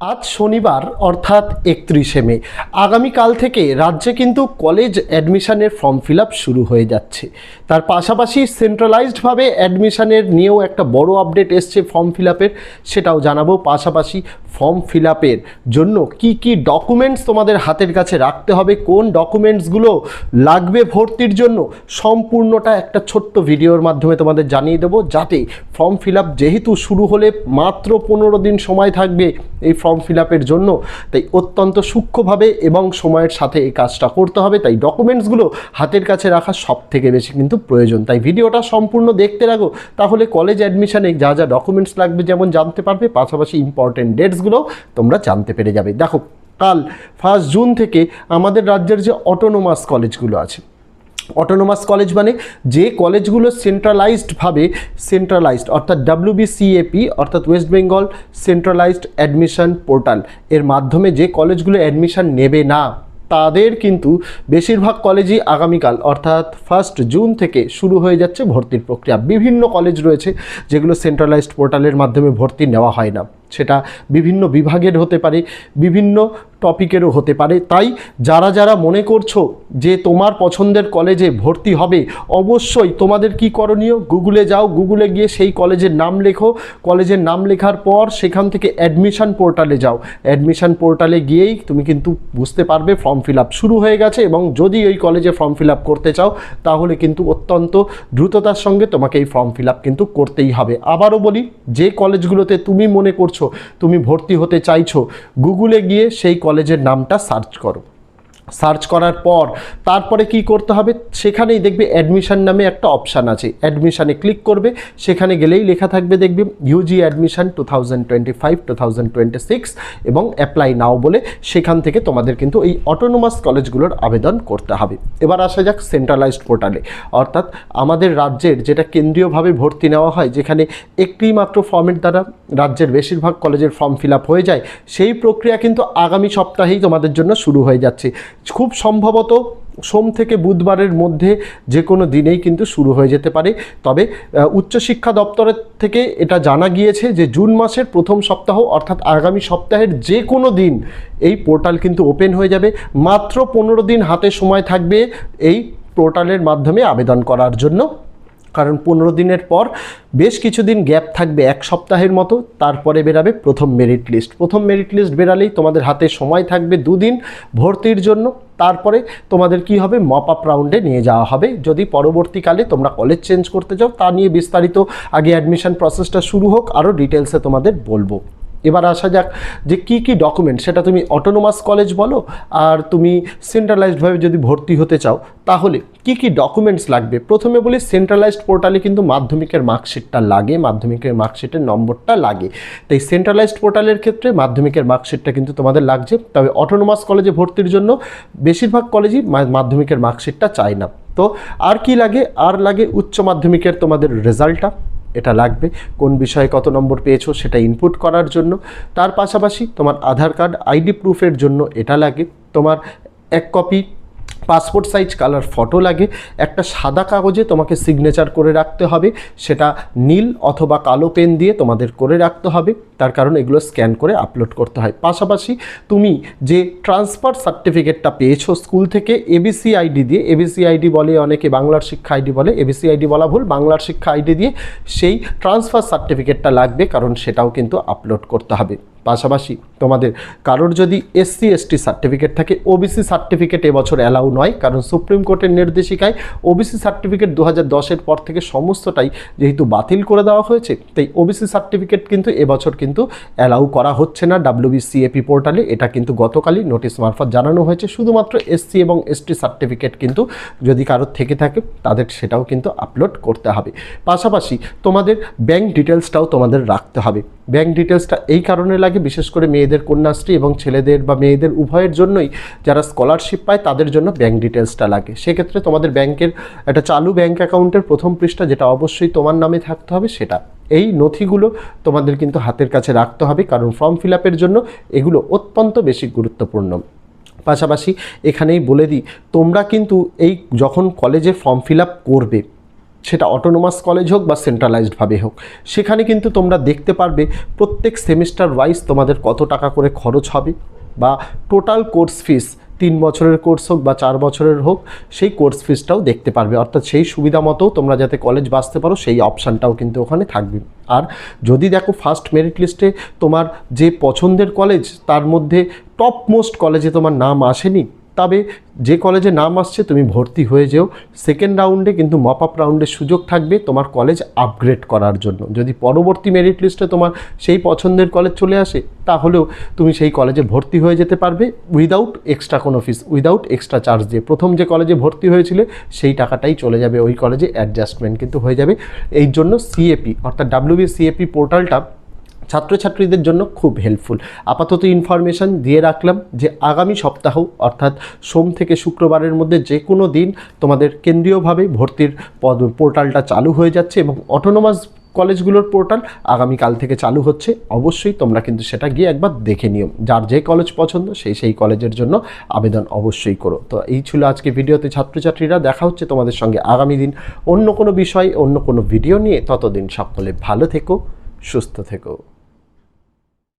আজ শনিবার, অর্থাৎ একত্রিশে মে। আগামীকাল থেকে রাজ্যে কিন্তু কলেজ অ্যাডমিশনের ফর্ম ফিল শুরু হয়ে যাচ্ছে। তার পাশাপাশি সেন্ট্রালাইজডভাবে অ্যাডমিশনের নিয়েও একটা বড় আপডেট এসছে ফর্ম ফিল সেটাও জানাব। পাশাপাশি ফর্ম ফিল জন্য কি কি ডকুমেন্টস তোমাদের হাতের কাছে রাখতে হবে, কোন ডকুমেন্টসগুলো লাগবে ভর্তির জন্য, সম্পূর্ণটা একটা ছোট্ট ভিডিওর মাধ্যমে তোমাদের জানিয়ে দেবো। যাতে ফর্ম ফিল যেহেতু শুরু হলে মাত্র পনেরো দিন সময় থাকবে এই ফর্ম ফিল আপের জন্য। তাই অত্যন্ত সূক্ষ্মভাবে এবং সময়ের সাথে এই কাজটা করতে হবে। তাই ডকুমেন্টসগুলো হাতের কাছে রাখা সব থেকে বেশি কিন্তু প্রয়োজন। তাই ভিডিওটা সম্পূর্ণ দেখতে লাগো তাহলে কলেজ অ্যাডমিশানে যা যা ডকুমেন্টস লাগবে যেমন জানতে পারবে, পাশাপাশি ইম্পর্টেন্ট ডেটসগুলো তোমরা জানতে পেরে যাবে। দেখো, কাল ফার্স্ট জুন থেকে আমাদের রাজ্যের যে অটোনোমাস কলেজগুলো আছে অটোনোমাস কলেজ মানে যে কলেজগুলো সেন্ট্রালাইজডভাবে সেন্ট্রালাইজড অর্থাৎ ডাব্লিউবিসিএপি অর্থাৎ West Bengal centralised admission portal এর মাধ্যমে যে কলেজগুলো অ্যাডমিশন নেবে না, তাদের কিন্তু বেশিরভাগ কলেজই আগামীকাল, অর্থাৎ ফার্স্ট জুন থেকে শুরু হয়ে যাচ্ছে ভর্তির প্রক্রিয়া। বিভিন্ন কলেজ রয়েছে যেগুলো সেন্ট্রালাইজড পোর্টালের মাধ্যমে ভর্তি নেওয়া হয় না। সেটা বিভিন্ন বিভাগের হতে পারে, বিভিন্ন টপিকেরও হতে পারে। তাই যারা যারা মনে করছ যে তোমার পছন্দের কলেজে ভর্তি হবে, অবশ্যই তোমাদের কি করণীয়? গুগলে যাও, গুগলে গিয়ে সেই কলেজের নাম লেখো। কলেজের নাম লেখার পর সেখান থেকে অ্যাডমিশান পোর্টালে যাও। অ্যাডমিশান পোর্টালে গিয়েই তুমি কিন্তু বুঝতে পারবে ফর্ম ফিল শুরু হয়ে গেছে এবং যদি ওই কলেজে ফর্ম ফিল করতে চাও, তাহলে কিন্তু অত্যন্ত দ্রুততার সঙ্গে তোমাকে এই ফর্ম ফিল কিন্তু করতেই হবে। আবারও বলি, যে কলেজগুলোতে তুমি মনে করছ তুমি ভর্তি হতে চাইছো গুগলে গিয়ে সেই কলেজের নামটা সার্চ করো। সার্চ করার পর তারপরে কি করতে হবে? সেখানেই দেখবে অ্যাডমিশন নামে একটা অপশান আছে। অ্যাডমিশানে ক্লিক করবে। সেখানে গেলেই লেখা থাকবে দেখবে UG admission two thousand twenty five two thousand twenty six এবং অ্যাপ্লাই নাও বলে সেখান থেকে তোমাদের কিন্তু এই অটোনোমাস কলেজগুলোর আবেদন করতে হবে। এবার আসা যাক সেন্ট্রালাইজড পোর্টালে অর্থাৎ আমাদের রাজ্যের যেটা কেন্দ্রীয়ভাবে ভর্তি নেওয়া হয়, যেখানে একটি মাত্র ফর্মের দ্বারা রাজ্যের বেশিরভাগ কলেজের ফর্ম ফিল হয়ে যায়, সেই প্রক্রিয়া কিন্তু আগামী সপ্তাহেই তোমাদের জন্য শুরু হয়ে যাচ্ছে। খুব সম্ভবত সোম থেকে বুধবারের মধ্যে যে কোনো দিনেই কিন্তু শুরু হয়ে যেতে পারে। তবে উচ্চশিক্ষা দপ্তরের থেকে এটা জানা গিয়েছে যে জুন মাসের প্রথম সপ্তাহ অর্থাৎ আগামী সপ্তাহের যে কোনো দিন এই পোর্টাল কিন্তু ওপেন হয়ে যাবে। মাত্র পনেরো দিন হাতে সময় থাকবে এই পোর্টালের মাধ্যমে আবেদন করার জন্য। কারণ পনেরো দিনের পর বেশ কিছুদিন গ্যাপ থাকবে, এক সপ্তাহের মতো, তারপরে বেরাবে প্রথম মেরিট লিস্ট প্রথম মেরিট লিস্ট বেরালেই তোমাদের হাতে সময় থাকবে দুদিন ভর্তির জন্য, তারপরে তোমাদের কি হবে মপ আপ রাউন্ডে নিয়ে যাওয়া হবে। যদি পরবর্তীকালে তোমরা কলেজ চেঞ্জ করতে যাও তা নিয়ে বিস্তারিত আগে অ্যাডমিশন প্রসেসটা শুরু হোক, আরও ডিটেলসে তোমাদের বলব। এবার আসা যাক যে কি কি ডকুমেন্ট সেটা তুমি অটোনোমাস কলেজ বলো আর তুমি সেন্ট্রালাইজডভাবে যদি ভর্তি হতে চাও, তাহলে কি কি ডকুমেন্টস লাগবে? প্রথমে বলি সেন্ট্রালাইজড পোর্টালে কিন্তু মাধ্যমিকের মার্কশিটটা লাগে, মাধ্যমিকের মার্কশিটের নম্বরটা লাগে। তাই সেন্ট্রালাইজড পোর্টালের ক্ষেত্রে মাধ্যমিকের মার্কশিটটা কিন্তু তোমাদের লাগছে, তবে অটোনোমাস কলেজে ভর্তির জন্য বেশিরভাগ কলেজই মাধ্যমিকের মার্কশিটটা চায় না। তো আর কি লাগে? আর লাগে উচ্চ মাধ্যমিকের তোমাদের রেজাল্টটা এটা লাগবে। কোন বিষয়ে কত নম্বর পেয়েছ সেটা ইনপুট করার জন্য। তার পাশাপাশি তোমার আধার কার্ড আইডি প্রুফের জন্য এটা লাগে। তোমার এক copy passport size colour photo লাগে। একটা সাদা কাগজে তোমাকে সিগনেচার করে রাখতে হবে। সেটা নীল অথবা কালো পেন দিয়ে তোমাদের করে রাখতে হবে। তার কারণ এগুলো স্ক্যান করে আপলোড করতে হয়। পাশাপাশি তুমি যে ট্রান্সফার সার্টিফিকেটটা পেয়েছ স্কুল থেকে এবিসি আইডি দিয়ে এবিসি আইডি বলে অনেকে বাংলার শিক্ষা আইডি বলে এবিসি আইডি বলা ভুল, বাংলার শিক্ষা আইডি দিয়ে সেই ট্রান্সফার সার্টিফিকেটটা লাগবে, কারণ সেটাও কিন্তু আপলোড করতে হবে। পাশাপাশি তোমাদের। কারোর যদি এসসি এসটি সার্টিফিকেট থাকে ওবিসি সার্টিফিকেট এবছর অ্যালাউ নয়, কারণ সুপ্রিম কোর্টের নির্দেশিকায় ওবিসি সার্টিফিকেট দু হাজার পর থেকে সমস্তটাই যেহেতু বাতিল করে দেওয়া হয়েছে, তাই ওবিসি সার্টিফিকেট কিন্তু এবছর কিন্তু অ্যালাউ করা হচ্ছে না। ডাব্লিউবিসিএপি পোর্টালে এটা কিন্তু গতকালই নোটিশ মারফত জানানো হয়েছে। শুধুমাত্র এসসি এবং এসটি সার্টিফিকেট কিন্তু যদি কারোর থেকে থাকে, তাদের সেটাও কিন্তু আপলোড করতে হবে। পাশাপাশি তোমাদের ব্যাংক ডিটেলসটাও তোমাদের রাখতে হবে। ব্যাংক ডিটেলসটা এই কারণে লাগে, বিশেষ করে মেয়েদের কন্যাশ্রী এবং ছেলেদের বা মেয়েদের উভয়ের জন্যই যারা স্কলারশিপ পায়, তাদের জন্য ব্যাংক ডিটেলসটা লাগে। সেক্ষেত্রে তোমাদের ব্যাংকের একটা চালু ব্যাংক অ্যাকাউন্টের প্রথম পৃষ্ঠা যেটা অবশ্যই তোমার নামে থাকতে হবে সেটা। এই নথিগুলো তোমাদের কিন্তু হাতের কাছে রাখতে হবে, কারণ ফর্ম ফিল আপের জন্য এগুলো অত্যন্ত বেশি গুরুত্বপূর্ণ। পাশাপাশি এখানেই বলে দিই, তোমরা কিন্তু এই যখন কলেজে ফর্ম ফিল আপ করবে সেটা অটোনোমাস কলেজ হোক বা সেন্ট্রালাইজডভাবে হোক। সেখানে কিন্তু তোমরা দেখতে পারবে প্রত্যেক সেমিস্টার ওয়াইজ তোমাদের কত টাকা করে খরচ হবে বা টোটাল কোর্স ফিস তিন বছরের কোর্স হোক বা চার বছরের হোক, সেই কোর্স ফিসটাও দেখতে পারবে। অর্থাৎ সেই সুবিধা মতো তোমরা যাতে কলেজ বাঁচতে পারো, সেই অপশানটাও কিন্তু ওখানে থাকবে। আর যদি দেখো ফার্স্ট মেরিট লিস্টে তোমার যে পছন্দের কলেজ তার মধ্যে টপ মোস্ট কলেজে তোমার নাম আসেনি তবে যে কলেজে নাম আসছে, তুমি ভর্তি হয়ে যেও। সেকেন্ড রাউন্ডে কিন্তু মপ আপ রাউন্ডের সুযোগ থাকবে তোমার কলেজ আপগ্রেড করার জন্য। যদি পরবর্তী মেরিট লিস্টে তোমার সেই পছন্দের কলেজ চলে আসে, তাহলেও তুমি সেই কলেজে ভর্তি হয়ে যেতে পারবে উইদাউট এক্সট্রা কোনো ফিস উইদাউট এক্সট্রা চার্জ দিয়ে। প্রথম যে কলেজে ভর্তি হয়েছিলে, সেই টাকাটাই চলে যাবে। ওই কলেজে অ্যাডজাস্টমেন্ট কিন্তু হয়ে যাবে। এই জন্য সিএপি অর্থাৎ ডাব্লিউবি সিএপি পোর্টালটা ছাত্রছাত্রীদের জন্য খুব হেল্পফুল আপাতত ইনফরমেশান দিয়ে রাখলাম যে আগামী সপ্তাহ, অর্থাৎ সোম থেকে শুক্রবারের মধ্যে যে কোনো দিন তোমাদের কেন্দ্রীয়ভাবে ভর্তির পদ, পোর্টালটা চালু হয়ে যাচ্ছে এবং অটোনোমাস কলেজগুলোর পোর্টাল আগামীকাল থেকে চালু হচ্ছে। অবশ্যই তোমরা কিন্তু সেটা গিয়ে একবার দেখে নিও। যার যে কলেজ পছন্দ সেই সেই কলেজের জন্য আবেদন অবশ্যই করো। তো এই ছিল আজকে ভিডিওতে ছাত্রছাত্রীরা। দেখা হচ্ছে তোমাদের সঙ্গে আগামী দিন অন্য কোনো বিষয়, অন্য কোনো ভিডিও নিয়ে। ততদিন সকলে ভালো থেকো, সুস্থ থেকো।